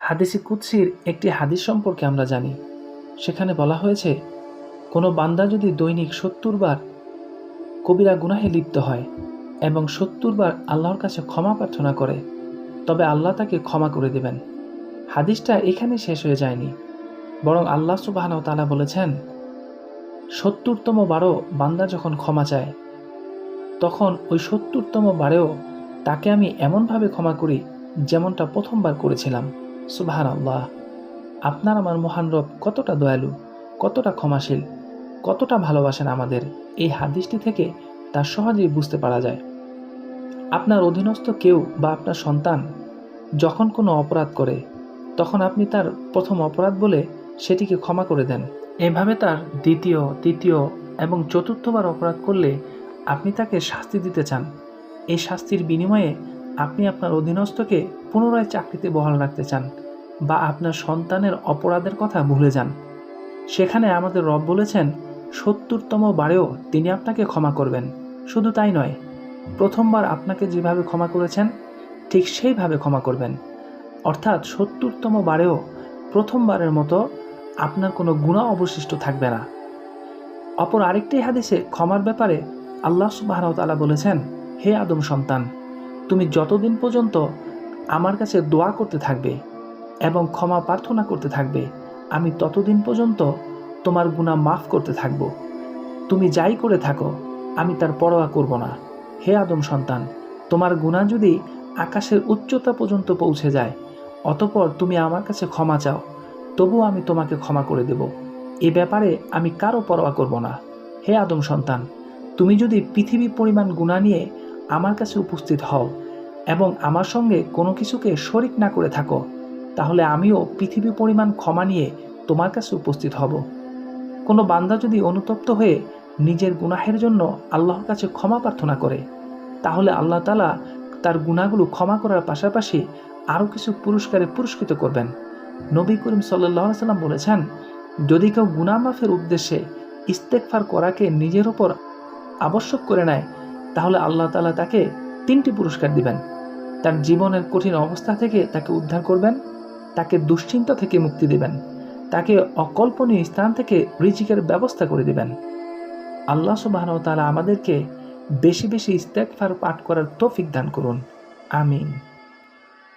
হাদিসে কুৎসির একটি হাদিস সম্পর্কে আমরা জানি। সেখানে বলা হয়েছে, কোনো বান্দা যদি দৈনিক সত্তর বার কবিরা গুনাহে লিপ্ত হয় এবং সত্তর বার আল্লাহর কাছে ক্ষমা প্রার্থনা করে, তবে আল্লাহ তাকে ক্ষমা করে দেবেন। হাদিসটা এখানে শেষ হয়ে যায়নি। বরং আল্লাহ সুবাহ তালা বলেছেন, সত্তরতম বারও বান্দা যখন ক্ষমা চায়, তখন ওই সত্তরতম বারেও তাকে আমি এমনভাবে ক্ষমা করি যেমনটা প্রথমবার করেছিলাম। সুবাহান আল্লাহ আপনার আমার মহান রব কতটা দয়ালু, কতটা ক্ষমাশীল, কতটা ভালোবাসেন আমাদের। এই হাদিসটি থেকে তা সহজেই বুঝতে পারা যায়। আপনার অধীনস্থ কেউ বা আপনার সন্তান যখন কোনো অপরাধ করে, তখন আপনি তার প্রথম অপরাধ বলে সেটিকে ক্ষমা করে দেন। এভাবে তার দ্বিতীয়, তৃতীয় এবং চতুর্থবার অপরাধ করলে আপনি তাকে শাস্তি দিতে চান। এই শাস্তির বিনিময়ে আপনি আপনার অধীনস্থকে পুনরায় চাকরিতে বহাল রাখতে চান বা আপনার সন্তানের অপরাধের কথা ভুলে যান। সেখানে আমাদের রব বলেছেন, সত্তরতম বারেও তিনি আপনাকে ক্ষমা করবেন। শুধু তাই নয়, প্রথমবার আপনাকে যেভাবে ক্ষমা করেছেন, ঠিক সেইভাবে ক্ষমা করবেন। অর্থাৎ সত্তরতম বারেও প্রথমবারের মতো আপনার কোনো গুণা অবশিষ্ট থাকবে না। অপর আরেকটি হাদিসে ক্ষমার ব্যাপারে আল্লাহ সুবাহতালা বলেছেন হে আদম সন্তান, তুমি যতদিন পর্যন্ত আমার কাছে দোয়া করতে থাকবে এবং ক্ষমা প্রার্থনা করতে থাকবে, আমি ততদিন পর্যন্ত তোমার গুণা মাফ করতে থাকব। তুমি যাই করে থাকো, আমি তার পরোয়া করব না। হে আদম সন্তান, তোমার গুণা যদি আকাশের উচ্চতা পর্যন্ত পৌঁছে যায়, অতপর তুমি আমার কাছে ক্ষমা চাও, তবুও আমি তোমাকে ক্ষমা করে দেব। এ ব্যাপারে আমি কারও পরোয়া করব না। হে আদম সন্তান, তুমি যদি পৃথিবী পরিমাণ গুণা নিয়ে আমার কাছে উপস্থিত হও এবং আমার সঙ্গে কোনো কিছুকে শরিক না করে থাকো। তাহলে আমিও পৃথিবী পরিমাণ ক্ষমা নিয়ে তোমার কাছে উপস্থিত হব। কোনো বান্দা যদি অনুতপ্ত হয়ে নিজের গুনাহের জন্য আল্লাহর কাছে ক্ষমা প্রার্থনা করে, তাহলে আল্লাহ তালা তার গুণাগুলো ক্ষমা করার পাশাপাশি আরও কিছু পুরস্কারে পুরস্কৃত করবেন। নবী করিম সাল্লাহ সাল্লাম বলেছেন, যদি কেউ গুণা মাফের উদ্দেশ্যে ইস্তেকফার করাকে নিজের ওপর আবশ্যক করে নেয় তাহলে আল্লাহ তালা তাকে তিনটি পুরস্কার দিবেন। তার জীবনের কঠিন অবস্থা থেকে তাকে উদ্ধার করবেন, তাকে দুশ্চিন্তা থেকে মুক্তি দিবেন, তাকে অকল্পনীয় স্থান থেকে রিজিকের ব্যবস্থা করে দিবেন। আল্লাহ সুবাহন তালা আমাদেরকে বেশি বেশি ইস্তেকফার পাঠ করার তৌফিক দান করুন। আমিন।